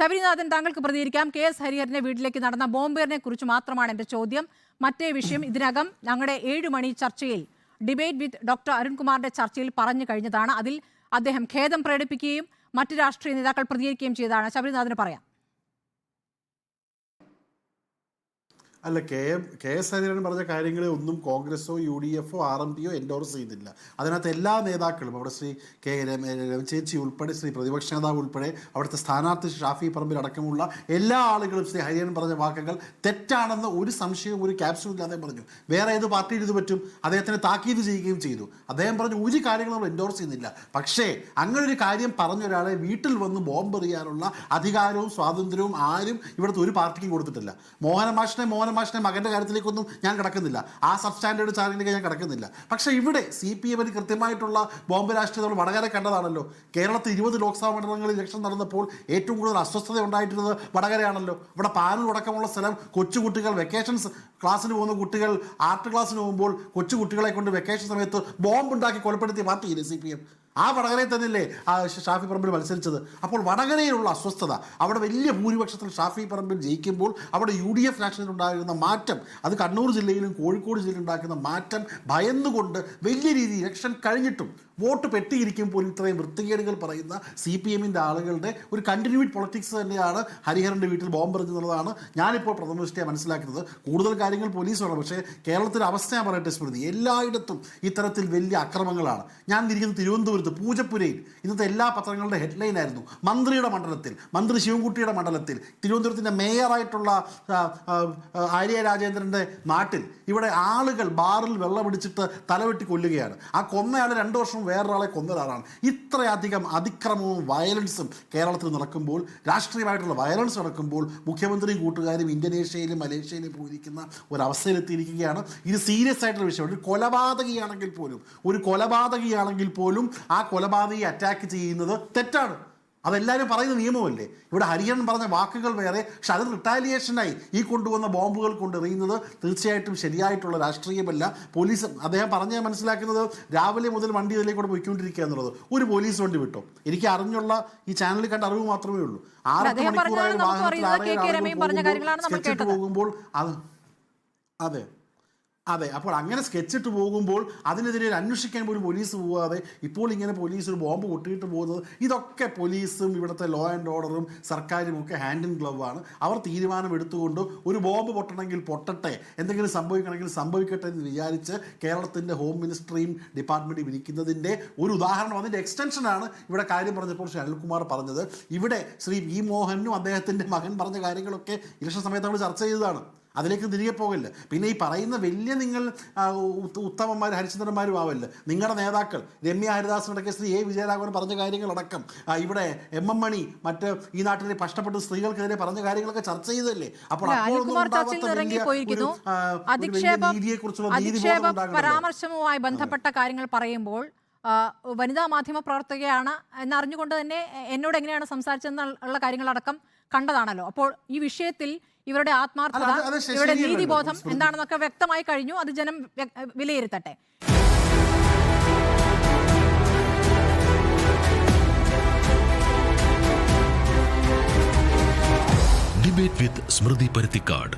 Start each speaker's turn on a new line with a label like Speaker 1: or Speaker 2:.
Speaker 1: ശബരിനാഥൻ താങ്കൾക്ക് പ്രതികരിക്കാം. K S ഹരിഹരന്റെ വീട്ടിലേക്ക് നടന്ന ബോംബേറിനെ കുറിച്ച് മാത്രമാണ് എന്റെ ചോദ്യം. മറ്റേ വിഷയം ഇതിനകം ഞങ്ങളുടെ ഏഴ് മണി ചർച്ചയിൽ ഡിബേറ്റ് വിത്ത് ഡോക്ടർ അരുൺകുമാറിന്റെ ചർച്ചയിൽ പറഞ്ഞു കഴിഞ്ഞതാണ്. അതിൽ അദ്ദേഹം ഖേദം പ്രകടിപ്പിക്കുകയും മറ്റ് രാഷ്ട്രീയ നേതാക്കൾ പ്രതികരിക്കുകയും ചെയ്തതാണ്. ശബരിനാഥന് പറയാം.
Speaker 2: അല്ല K M K S Hariharan പറഞ്ഞ കാര്യങ്ങളെ ഒന്നും കോൺഗ്രസോ യു ഡി എഫോ ആർ എം പിയോ എൻഡോർസ് ചെയ്തില്ല അതിനകത്ത് എല്ലാ നേതാക്കളും അവിടെ ശ്രീ കെ രമ- രമ ഉൾപ്പെടെ ശ്രീ പ്രതിപക്ഷ നേതാവ് ഉൾപ്പെടെ അവിടുത്തെ സ്ഥാനാർത്ഥി ഷാഫി പറമ്പിൽ അടക്കമുള്ള എല്ലാ ആളുകളും ശ്രീ ഹരിഹരൻ പറഞ്ഞ വാക്കുകൾ തെറ്റാണെന്ന് ഒരു സംശയവും ഒരു ക്യാപ്സും ഇല്ലാതെ പറഞ്ഞു. വേറെ ഏത് പാർട്ടിയിൽ ഇത് പറ്റും? അദ്ദേഹത്തിന് താക്കീത് ചെയ്യുകയും ചെയ്തു. അദ്ദേഹം പറഞ്ഞു ഒരു കാര്യങ്ങളും നമ്മൾ എൻഡോർസ് ചെയ്യുന്നില്ല. പക്ഷേ അങ്ങനെ ഒരു കാര്യം പറഞ്ഞ ഒരാളെ വീട്ടിൽ വന്ന് ബോംബെറിയാനുള്ള അധികാരവും സ്വാതന്ത്ര്യവും ആരും ഇവിടുത്തെ ഒരു പാർട്ടിക്കും കൊടുത്തിട്ടില്ല. മോഹന മാഷിനെ മോഹന മാഷിനെ മകന്റെ കാര്യത്തിലേക്കൊന്നും ഞാൻ കിടക്കുന്നില്ല. ആ സബ് സ്റ്റാൻഡേർഡ് ചാനലിലേക്ക് ഞാൻ കിടക്കുന്നില്ല. പക്ഷേ ഇവിടെ സി പി എമ്മിന് കൃത്യമായിട്ടുള്ള ബോംബ് രാഷ്ട്രീയം വടകര കണ്ടതാണല്ലോ. കേരളത്തിൽ ഇരുപത് ലോക്സഭാ മണ്ഡലങ്ങളിൽ ഇലക്ഷൻ നടന്നപ്പോൾ ഏറ്റവും കൂടുതൽ അസ്വസ്ഥത ഉണ്ടായിട്ടുള്ളത് വടകരയാണല്ലോ. ഇവിടെ പാനൂർ അടക്കമുള്ള സ്ഥലം കൊച്ചുകുട്ടികൾ വെക്കേഷൻസ് ക്ലാസ്സിന് പോകുന്ന കുട്ടികൾ ആർട്ട് ക്ലാസ്സിന് പോകുമ്പോൾ കൊച്ചുകുട്ടികളെ കൊണ്ട് വെക്കേഷൻ സമയത്ത് ബോംബ് ഉണ്ടാക്കി കൊലപ്പെടുത്തിയ പാർട്ടിയില്ലേ സി പി എം ആ വടകരയിൽ തന്നെയല്ലേ ആ ഷാഫി പറമ്പിൽ മത്സരിച്ചത്? അപ്പോൾ വടകരയിലുള്ള അസ്വസ്ഥത അവിടെ വലിയ ഭൂരിപക്ഷത്തിൽ ഷാഫി പറമ്പിൽ ജയിക്കുമ്പോൾ അവിടെ യു ഡി എഫ് രാഷ്ട്രീയത്തിലുണ്ടായിരുന്ന മാറ്റം അത് കണ്ണൂർ ജില്ലയിലും കോഴിക്കോട് ജില്ലയിലും ഉണ്ടാക്കുന്ന മാറ്റം ഭയന്നുകൊണ്ട് വലിയ രീതിയിൽ ഇലക്ഷൻ കഴിഞ്ഞിട്ടും വോട്ട് പെട്ടിയിരിക്കുമ്പോൾ ഇത്രയും വൃത്തികേടുകൾ പറയുന്ന സി പി എമ്മിന്റെ ആളുകളുടെ ഒരു കണ്ടിന്യൂഡ് പൊളിറ്റിക്സ് തന്നെയാണ് ഹരിഹരന്റെ വീട്ടിൽ ബോംബ് എറിഞ്ഞെന്നുള്ളതാണ് ഞാനിപ്പോൾ പ്രഥമദൃഷ്ടിയെ മനസ്സിലാക്കുന്നത്. കൂടുതൽ കാര്യങ്ങൾ പോലീസ് വേണം പക്ഷേ കേരളത്തിലെ അവസ്ഥ ഞാൻ പറയട്ടെ സ്മൃതി. എല്ലായിടത്തും ഇത്തരത്തിൽ വലിയ അക്രമങ്ങളാണ്. ഞാൻ ഇരിക്കുന്നത് തിരുവനന്തപുരത്ത് പൂജപ്പുരയിൽ. ഇന്നത്തെ എല്ലാ പത്രങ്ങളുടെ ഹെഡ്ലൈൻ ആയിരുന്നു. മന്ത്രിയുടെ മണ്ഡലത്തിൽ മന്ത്രി ശിവൻകുട്ടിയുടെ മണ്ഡലത്തിൽ തിരുവനന്തപുരത്തിന്റെ മേയറായിട്ടുള്ള ആര്യ രാജേന്ദ്രന്റെ നാട്ടിൽ. ഇവിടെ ആളുകൾ ബാറിൽ വെള്ളമടിച്ചിട്ട് തലവെട്ടി കൊല്ലുകയാണ്. ആ കൊന്നയാൾ രണ്ടു വർഷം വേറൊരാളെ കൊന്നൊരാളാണ്. ഇത്രയധികം അതിക്രമവും വയലൻസും കേരളത്തിൽ നടക്കുമ്പോൾ രാഷ്ട്രീയമായിട്ടുള്ള വയലൻസ് നടക്കുമ്പോൾ മുഖ്യമന്ത്രിയും കൂട്ടുകാരും ഇന്തോനേഷ്യയിലും മലേഷ്യയിലും പോയിരിക്കുന്ന ഒരവസ്ഥയിലെത്തിയിരിക്കുകയാണ്. ഇത് സീരിയസ് ആയിട്ടുള്ള വിഷയമാണ് ഒരു കൊലപാതകയാണെങ്കിൽ പോലും ഒരു കൊലപാതകയാണെങ്കിൽ പോലും ആ കൊലപാതകയെ അറ്റാക്ക് ചെയ്യുന്നത് തെറ്റാണ്. അതെല്ലാവരും പറയുന്ന നിയമമല്ലേ? ഇവിടെ ഹരിഹരൻ പറഞ്ഞ വാക്കുകൾ വേറെ പക്ഷെ അത് റിട്ടാലിയേഷനായി ഈ കൊണ്ടുവന്ന ബോംബുകൾ കൊണ്ടെറിയുന്നത് തീർച്ചയായിട്ടും ശരിയായിട്ടുള്ള രാഷ്ട്രീയമല്ല. പോലീസ് അദ്ദേഹം പറഞ്ഞ മനസ്സിലാക്കുന്നത് രാവിലെ മുതൽ വണ്ടി ഇതിലേക്ക് കൂടെ പോയിക്കൊണ്ടിരിക്കുക എന്നുള്ളത്. ഒരു പോലീസ് വണ്ടി വിട്ടു. എനിക്ക് അറിഞ്ഞുള്ള ഈ ചാനലിൽ കണ്ട അറിവ് മാത്രമേ ഉള്ളൂ.
Speaker 1: ആറ്
Speaker 2: മണിക്കൂറായ വാഹനത്തിൽ
Speaker 1: കേട്ടത്.
Speaker 2: പോകുമ്പോൾ അത് അതെ. അതെ അപ്പോൾ അങ്ങനെ സ്കെച്ചിട്ട് പോകുമ്പോൾ അതിനെതിരെ അന്വേഷിക്കാൻ പോലും പോലീസ് പോകാതെ ഇപ്പോൾ ഇങ്ങനെ പോലീസ് ഒരു ബോംബ് പൊട്ടിയിട്ട് പോകുന്നത് ഇതൊക്കെ പോലീസും ഇവിടുത്തെ ലോ ആൻഡ് ഓർഡറും സർക്കാരും ഒക്കെ ഹാൻഡ് ഇൻ ഗ്ലവ് ആണ്. അവർ തീരുമാനം എടുത്തുകൊണ്ട് ഒരു ബോംബ് പൊട്ടണമെങ്കിൽ പൊട്ടട്ടെ എന്തെങ്കിലും സംഭവിക്കണമെങ്കിൽ സംഭവിക്കട്ടെ എന്ന് വിചാരിച്ച് കേരളത്തിന്റെ ഹോം മിനിസ്ട്രിയും ഡിപ്പാർട്ട്മെന്റും ഇരിക്കുന്നതിന്റെ ഒരു ഉദാഹരണം അതിന്റെ എക്സ്റ്റൻഷനാണ് ഇവിടെ കാര്യം പറഞ്ഞപ്പോൾ ശ്രീ അനിൽകുമാർ പറഞ്ഞത്. ഇവിടെ ശ്രീ വി മോഹനും അദ്ദേഹത്തിന്റെ മകൻ പറഞ്ഞ കാര്യങ്ങളൊക്കെ ഇലക്ഷൻ സമയത്ത് നമ്മൾ ചർച്ച ചെയ്തതാണ്. അതിലേക്ക് തിരികെ പോകില്ല പിന്നെ ഈ പറയുന്ന വലിയ നിങ്ങൾ ഉത്തമന്മാർ ഹരിചന്ദ്രന്മാരും ആവല്ല നിങ്ങളുടെ നേതാക്കൾ രമ്യ ഹരിദാസിനടക്കെ ശ്രീ എ. വിജയരാഘവൻ പറഞ്ഞ കാര്യങ്ങളടക്കം ഇവിടെ എം. എം. മണി മറ്റ് ഈ നാട്ടിലെ കഷ്ടപ്പെട്ട സ്ത്രീകൾക്കെതിരെ പറഞ്ഞ കാര്യങ്ങളൊക്കെ ചർച്ച ചെയ്തല്ലേ അപ്പോൾ.
Speaker 1: പരാമർശവുമായി ബന്ധപ്പെട്ട കാര്യങ്ങൾ പറയുമ്പോൾ വനിതാ മാധ്യമ പ്രവർത്തകയാണ് എന്നറിഞ്ഞുകൊണ്ട് തന്നെ എന്നോട് എങ്ങനെയാണ് സംസാരിച്ചതെന്നുള്ള കാര്യങ്ങളടക്കം കണ്ടതാണല്ലോ. അപ്പോൾ ഈ വിഷയത്തിൽ ഇവരുടെ ആത്മാർത്ഥത ഇവരുടെ നീതിബോധം എന്താണെന്നൊക്കെ വ്യക്തമായി കഴിഞ്ഞു. അത് ജനം വിലയിരുത്തട്ടെ.
Speaker 3: ഡിബേറ്റ് വിത്ത് സ്മൃതി പരുത്തിക്കാട്